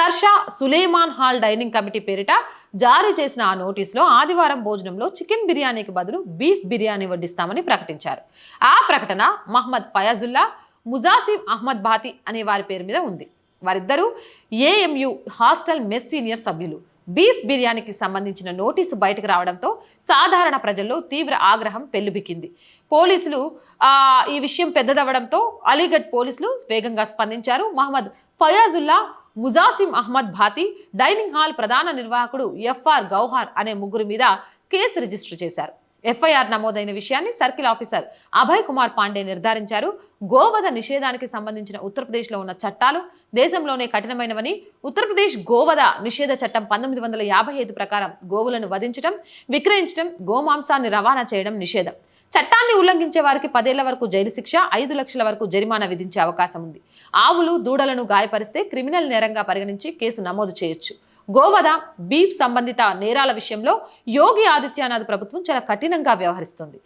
Sir Shah Sulaiman hall dining committee పేరిట జారీ చేసిన ఆ నోటీసులో ఆదివారం భోజనంలో చికెన్ బిర్యానీకి బదులు బీఫ్ బిర్యానీ వడ్డిస్తామని ప్రకటించారు. ఆ ప్రకటన మహమ్మద్ ఫయాజుల్లా ముజాసిమ్ అహ్మద్ బాతి అనే వారి పేరు మీద ఉంది. వారిద్దరూ ఏఎంయు హాస్టల్ మెస్ సీనియర్ సభ్యులు. బీఫ్ బిర్యానీకి సంబంధించిన నోటీసు బయటకు రావడంతో సాధారణ ప్రజల్లో తీవ్ర ఆగ్రహం పెల్లుబికింది పోలీసులు ఈ విషయం పెద్దదవ్వడంతో అలీగఢ్ పోలీసులు వేగంగా స్పందించారు. మహమ్మద్ ఫయాజుల్లా ముజాసిం అహ్మద్ భాతి డైనింగ్ హాల్ ప్రధాన నిర్వాహకుడు ఎఫ్ఆర్ గౌహార్ అనే ముగ్గురు మీద కేసు రిజిస్టర్ చేశారు. ఎఫ్ఐఆర్ నమోదైన విషయాన్ని సర్కిల్ ఆఫీసర్ అభయ్ కుమార్ పాండే నిర్ధారించారు. గోవధ నిషేధానికి సంబంధించిన ఉత్తరప్రదేశ్లో ఉన్న చట్టాలు దేశంలోనే కఠినమైనవని ఉత్తరప్రదేశ్ గోవధ నిషేధ చట్టం పంతొమ్మిది వందల యాభై ఐదు ప్రకారం గోవులను వధించడం విక్రయించడం గోమాంసాన్ని రవాణా చేయడం నిషేధం. చట్టాన్ని ఉల్లంఘించే వారికి పదేళ్ళ వరకు జైలు శిక్ష ఐదు లక్షల వరకు జరిమానా విధించే అవకాశం ఉంది. ఆవులు దూడలను గాయపరిస్తే క్రిమినల్ నేరంగా పరిగణించి కేసు నమోదు చేయొచ్చు. గోవద బీఫ్ సంబంధిత నేరాల విషయంలో యోగి ఆదిత్యనాథ్ ప్రభుత్వం చాలా కఠినంగా వ్యవహరిస్తుంది.